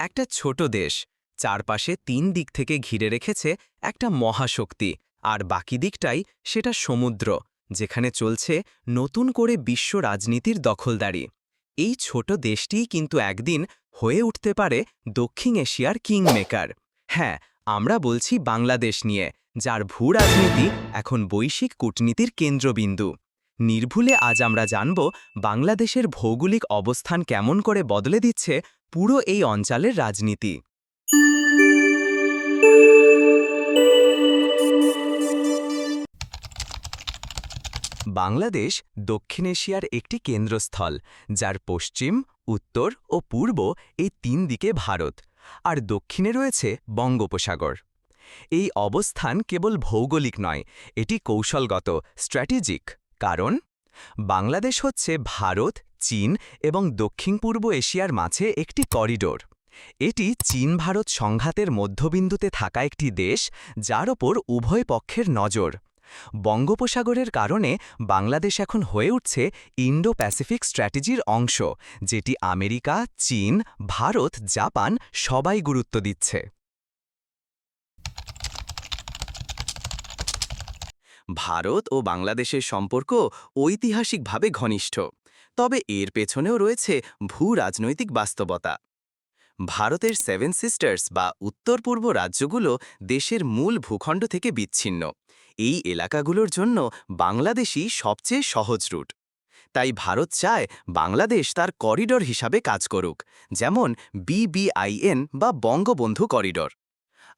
একটা ছোট দেশ, চারপাশে তিন দিক থেকে ঘিরে রেখেছে একটা মহাশক্তি, আর বাকি দিকটাই সেটা সমুদ্র, যেখানে চলছে নতুন করে বিশ্ব রাজনীতির দখলদারি। এই ছোট দেশটিই কিন্তু একদিন হয়ে উঠতে পারে দক্ষিণ এশিয়ার কিংমেকার। হ্যাঁ আমরা বলছি বাংলাদেশ নিয়ে, যার ভূ রাজনীতি এখন বৈশ্বিক কূটনীতির কেন্দ্রবিন্দু। নির্ভুলে আজ আমরা জানব বাংলাদেশের ভৌগোলিক অবস্থান কেমন করে বদলে দিচ্ছে পুরো এই অঞ্চলের রাজনীতি। বাংলাদেশ দক্ষিণ এশিয়ার একটি কেন্দ্রস্থল, যার পশ্চিম, উত্তর ও পূর্ব এই তিন দিকে ভারত, আর দক্ষিণে রয়েছে বঙ্গোপসাগর। এই অবস্থান কেবল ভৌগোলিক নয়, এটি কৌশলগত, স্ট্র্যাটেজিক। কারণ, বাংলাদেশ হচ্ছে ভারত, চীন এবং দক্ষিণ পূর্ব এশিয়ার মাঝে একটি করিডোর। এটি চীন ভারত সংঘাতের মধ্যবিন্দুতে থাকা একটি দেশ, যার ওপর উভয় পক্ষের নজর। বঙ্গোপসাগরের কারণে বাংলাদেশ এখন হয়ে উঠছে ইন্ডো প্যাসিফিক স্ট্র্যাটেজির অংশ, যেটি আমেরিকা, চীন, ভারত, জাপান সবাই গুরুত্ব দিচ্ছে। ভারত ও বাংলাদেশের সম্পর্ক ঐতিহাসিকভাবে ঘনিষ্ঠ, তবে এর পেছনেও রয়েছে ভূ রাজনৈতিক বাস্তবতা। ভারতের সেভেন সিস্টার্স বা উত্তর পূর্ব রাজ্যগুলো দেশের মূল ভূখণ্ড থেকে বিচ্ছিন্ন। এই এলাকাগুলোর জন্য বাংলাদেশই সবচেয়ে সহজ রুট। তাই ভারত চায় বাংলাদেশ তার করিডর হিসাবে কাজ করুক, যেমন বিবিআইএন বা বঙ্গবন্ধু করিডর।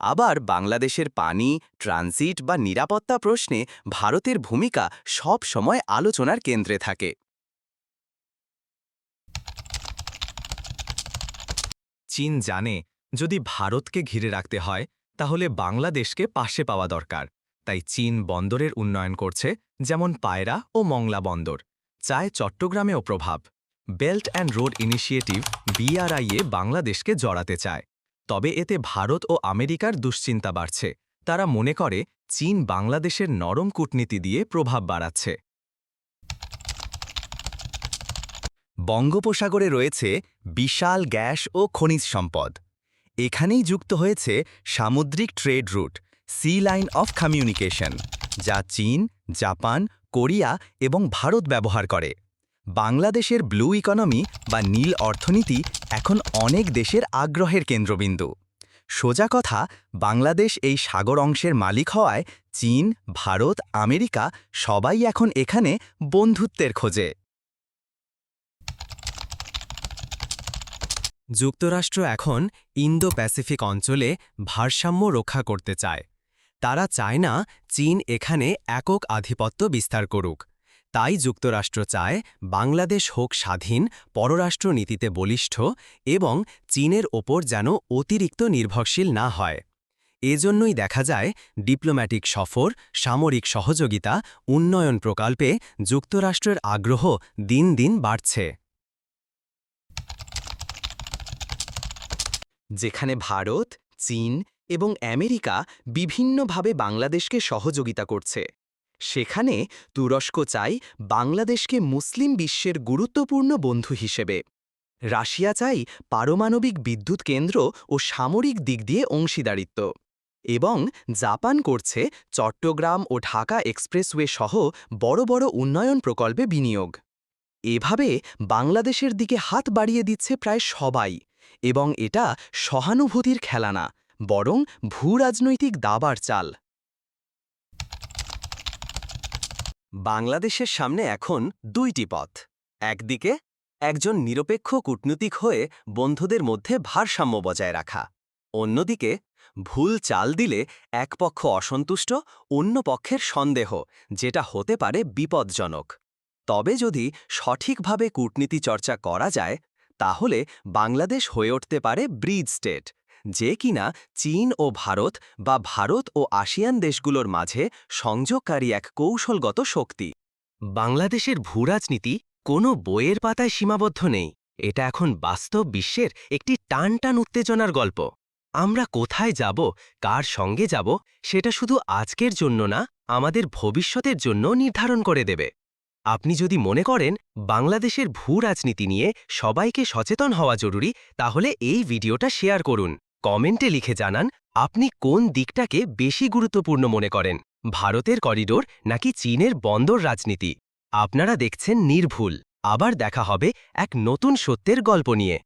আবার বাংলাদেশের পানি, ট্রানজিট বা নিরাপত্তা প্রশ্নে ভারতের ভূমিকা সব সময় আলোচনার কেন্দ্রে থাকে। চীন জানে, যদি ভারতকে ঘিরে রাখতে হয়, তাহলে বাংলাদেশকে পাশে পাওয়া দরকার। তাই চীন বন্দরের উন্নয়ন করছে, যেমন পায়রা ও মংলা বন্দর। চায় চট্টগ্রামেও প্রভাব। বেল্ট অ্যান্ড রোড ইনিশিয়েটিভ, বিআরআইয়ে বাংলাদেশকে জড়াতে চায়। তবে এতে ভারত ও আমেরিকার দুশ্চিন্তা বাড়ছে। তারা মনে করে, চীন বাংলাদেশের নরম কূটনীতি দিয়ে প্রভাব বাড়াচ্ছে। বঙ্গোপসাগরে রয়েছে বিশাল গ্যাস ও খনিজ সম্পদ। এখানেই যুক্ত হয়েছে সামুদ্রিক trade route, sea line of communication, যা চীন, জাপান, কোরিয়া এবং ভারত ব্যবহার করে। বাংলাদেশের ব্লু ইকোনমি বা নীল অর্থনীতি এখন অনেক দেশের আগ্রহের কেন্দ্রবিন্দু। সোজা কথা, বাংলাদেশ এই সাগর অংশের মালিক হওয়ায় চীন, ভারত, আমেরিকা সবাই এখন এখানে বন্ধুত্বের খোঁজে। যুক্তরাষ্ট্র এখন ইন্দো প্যাসিফিক অঞ্চলে ভারসাম্য রক্ষা করতে চায়। তারা চায় না চীন এখানে একক আধিপত্য বিস্তার করুক। তাই যুক্তরাষ্ট্র চায় বাংলাদেশ হোক স্বাধীন, পররাষ্ট্রনীতিতে বলিষ্ঠ এবং চীনের ওপর যেন অতিরিক্ত নির্ভরশীল না হয়। এজন্যই দেখা যায় ডিপ্লোম্যাটিক সফর, সামরিক সহযোগিতা, উন্নয়ন প্রকল্পে যুক্তরাষ্ট্রের আগ্রহ দিন দিন বাড়ছে। যেখানে ভারত, চীন এবং আমেরিকা বিভিন্নভাবে বাংলাদেশকে সহযোগিতা করছে। সেখানে তুরস্ক চাই বাংলাদেশকে মুসলিম বিশ্বের গুরুত্বপূর্ণ বন্ধু হিসেবে। রাশিয়া চাই পারমাণবিক বিদ্যুৎ কেন্দ্র ও সামরিক দিক দিয়ে অংশীদারিত্ব। এবং জাপান করছে চট্টগ্রাম ও ঢাকা এক্সপ্রেসওয়ে সহ বড় বড় উন্নয়ন প্রকল্পে বিনিয়োগ। এভাবে বাংলাদেশের দিকে হাত বাড়িয়ে দিচ্ছে প্রায় সবাই এবং এটা সহানুভূতির খেলা না বরং ভূরাজনৈতিক দাবার চাল। বাংলাদেশের সামনে এখন দুইটি পথ। একদিকে, একজন নিরপেক্ষ কূটনীতিক হয়ে বন্ধুদের মধ্যে ভারসাম্য বজায় রাখা। অন্যদিকে, ভুল চাল দিলে এক পক্ষ অসন্তুষ্ট, অন্য পক্ষের সন্দেহ, যেটা হতে পারে বিপজ্জনক। তবে যদি সঠিকভাবে কূটনীতি চর্চা করা যায়, তাহলে বাংলাদেশ হয়ে উঠতে পারে ব্রিজ স্টেট। যে কিনা চীন ও ভারত বা ভারত ও আসিয়ান দেশগুলোর মাঝে সংযোগকারী এক কৌশলগত শক্তি। বাংলাদেশের ভূরাজনীতি কোনো বইয়ের পাতায় সীমাবদ্ধ নেই। এটা এখন বাস্তব বিশ্বের একটি টান টান উত্তেজনার গল্প। আমরা কোথায় যাব, কার সঙ্গে যাব, সেটা শুধু আজকের জন্য না, আমাদের ভবিষ্যতের জন্য নির্ধারণ করে দেবে। আপনি যদি মনে করেন বাংলাদেশের ভূ রাজনীতি নিয়ে সবাইকে সচেতন হওয়া জরুরি, তাহলে এই ভিডিওটা শেয়ার করুন। কমেন্টে লিখে জানান, আপনি কোন দিকটাকে বেশি গুরুত্বপূর্ণ মনে করেন? ভারতের করিডোর নাকি চীনের বন্দর রাজনীতি? আপনারা দেখছেন নির্ভুল। আবার দেখা হবে এক নতুন সত্যের গল্প নিয়ে।